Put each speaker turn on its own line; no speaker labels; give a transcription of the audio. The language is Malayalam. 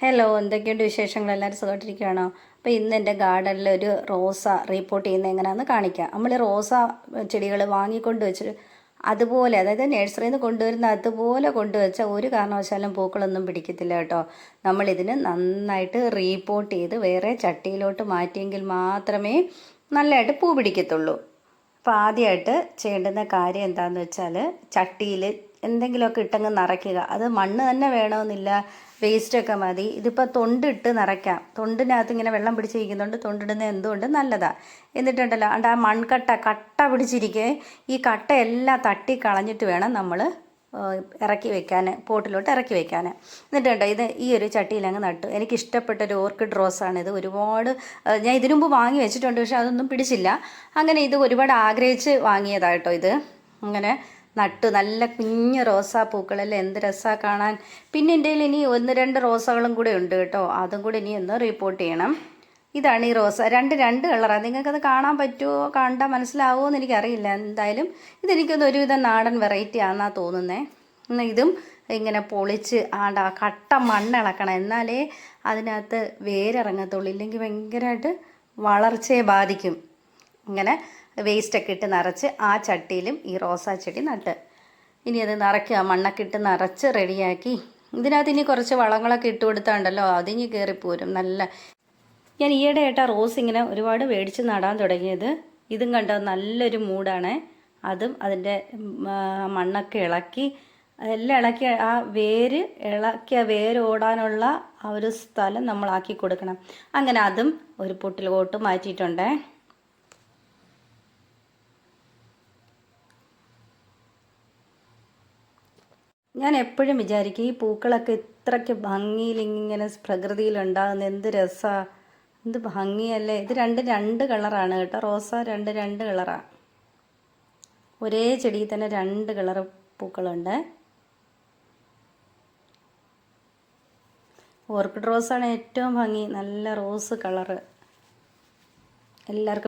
ഹലോ എന്തൊക്കെയുണ്ട് വിശേഷങ്ങൾ? എല്ലാവരും സുഖമായിട്ടിരിക്കുകയാണോ അപ്പോൾ ഇന്ന് എന്റെ ഗാർഡനിൽ ഒരു റോസ റീപ്പോർട്ട് ചെയ്യുന്നത് എങ്ങനെയാണെന്ന് കാണിക്കാം. നമ്മൾ റോസ ചെടികൾ വാങ്ങിക്കൊണ്ട് വെച്ച് അതുപോലെ അതായത് നഴ്സറിയിൽ നിന്ന് കൊണ്ടുവരുന്ന അതുപോലെ കൊണ്ടുവച്ച ഒരു കാരണവശാലും പൂക്കളൊന്നും പിടിക്കത്തില്ല കേട്ടോ. നമ്മളിതിന് നന്നായിട്ട് റീപ്പോർട്ട് ചെയ്ത് വേറെ ചട്ടിയിലോട്ട് മാറ്റിയെങ്കിൽ മാത്രമേ നല്ലതായിട്ട് പൂ പിടിക്കത്തുള്ളൂ. അപ്പോൾ ആദ്യമായിട്ട് ചെയ്യേണ്ടുന്ന കാര്യം എന്താണെന്ന് വെച്ചാൽ ചട്ടിയിൽ എന്തെങ്കിലുമൊക്കെ ഇട്ടങ്ങ് നിറയ്ക്കുക. അത് മണ്ണ് തന്നെ വേണമെന്നില്ല വേസ്റ്റൊക്കെ മതി. ഇതിപ്പോൾ തൊണ്ടിട്ട് നിറയ്ക്കാം. തൊണ്ടിനകത്ത് ഇങ്ങനെ വെള്ളം പിടിച്ചിരിക്കുന്നുണ്ട് തൊണ്ടിടുന്നത് എന്തുകൊണ്ട് നല്ലതാണ് എന്നിട്ടുണ്ടല്ലോ അണ്ട് ആ മൺകട്ട കട്ട പിടിച്ചിരിക്കെ ഈ കട്ട എല്ലാം തട്ടി കളഞ്ഞിട്ട് വേണം നമ്മൾ ഇറക്കി വെക്കാൻ പോട്ടിലോട്ട് ഇറക്കി വെക്കാൻ കണ്ടോ ഇത് ഈ ഒരു ചട്ടിയിൽ അങ്ങ് നട്ടു. എനിക്ക് ഇഷ്ടപ്പെട്ട ഒരു ഓർക്കിഡ് റോസാണ് ഇത് ഒരുപാട് ഞാൻ ഇതിനു മുമ്പ് വാങ്ങി വെച്ചിട്ടുണ്ട് പക്ഷെ അതൊന്നും പിടിച്ചില്ല. അങ്ങനെ ഇത് ഒരുപാട് ആഗ്രഹിച്ച് വാങ്ങിയതാട്ടോ ഇത്. അങ്ങനെ നട്ടു. നല്ല കുഞ്ഞ് റോസാപ്പൂക്കളെല്ലാം എന്ത് രസമാണ് കാണാൻ. പിന്നെ എന്റെ ഇനി ഒന്ന് രണ്ട് റോസകളും കൂടെ ഉണ്ട് കേട്ടോ. അതും കൂടി ഇനി ഒന്ന് റിപ്പോർട്ട് ചെയ്യണം. ഇതാണ് ഈ റോസ്. രണ്ട് രണ്ട് കളറാണ് നിങ്ങൾക്കത് കാണാൻ പറ്റുമോ കണ്ടാൽ മനസ്സിലാവുമോ എന്ന് എനിക്കറിയില്ല. എന്തായാലും ഇതെനിക്കൊന്ന് ഒരുവിധം നാടൻ വെറൈറ്റി ആണെന്നാണ് തോന്നുന്നത് ഇതും ഇങ്ങനെ പൊളിച്ച് ആണ്ട കട്ട മണ്ണിളക്കണം എന്നാലേ അതിനകത്ത് വേരിറങ്ങത്തുള്ളൂ. ഇല്ലെങ്കിൽ ഭയങ്കരമായിട്ട് വളർച്ചയെ ബാധിക്കും. ഇങ്ങനെ വേസ്റ്റൊക്കെ ഇട്ട് നിറച്ച് ആ ചട്ടിയിലും ഈ റോസാ ചെടി നട്ട്. ഇനി അത് നിറയ്ക്കുക മണ്ണൊക്കെ ഇട്ട് നിറച്ച് റെഡിയാക്കി ഇതിനകത്ത് ഇനി കുറച്ച് വളങ്ങളൊക്കെ ഇട്ട് കൊടുത്താണ്ടല്ലോ. അതിങ്ങി കയറിപ്പോരും നല്ല ഞാൻ ഈയിടെ ആ റോസ് ഇങ്ങനെ ഒരുപാട് മേടിച്ച് നടാൻ തുടങ്ങിയത്. ഇതും കണ്ടോ? നല്ലൊരു മൂടാണ് അതും അതിന്റെ മണ്ണൊക്കെ ഇളക്കി എല്ലാം ഇളക്കി ആ വേര് ഇളക്കിയ വേര് ഓടാനുള്ള ആ ഒരു സ്ഥലം നമ്മളാക്കി കൊടുക്കണം. അങ്ങനെ അതും ഒരു പൊട്ടിലോട്ട് മാറ്റിയിട്ടുണ്ട്. ഞാൻ എപ്പോഴും വിചാരിക്കും ഈ പൂക്കളൊക്കെ ഇത്രയ്ക്ക് ഭംഗിയിൽ ഇങ്ങനെ പ്രകൃതിയിൽ ഉണ്ടാകുന്ന എന്ത് രസമാണ് എന്ത് ഭംഗിയല്ലേ. ഇത് രണ്ട് രണ്ട് കളറാണ് കേട്ടോ. റോസ രണ്ട് രണ്ട് കളറാണ് ഒരേ ചെടിയിൽ തന്നെ രണ്ട് കളർ പൂക്കളുണ്ട്. ഓർക്കിഡ് റോസാണ് ഏറ്റവും ഭംഗി. നല്ല റോസ് കളറ്. എല്ലാവർക്കും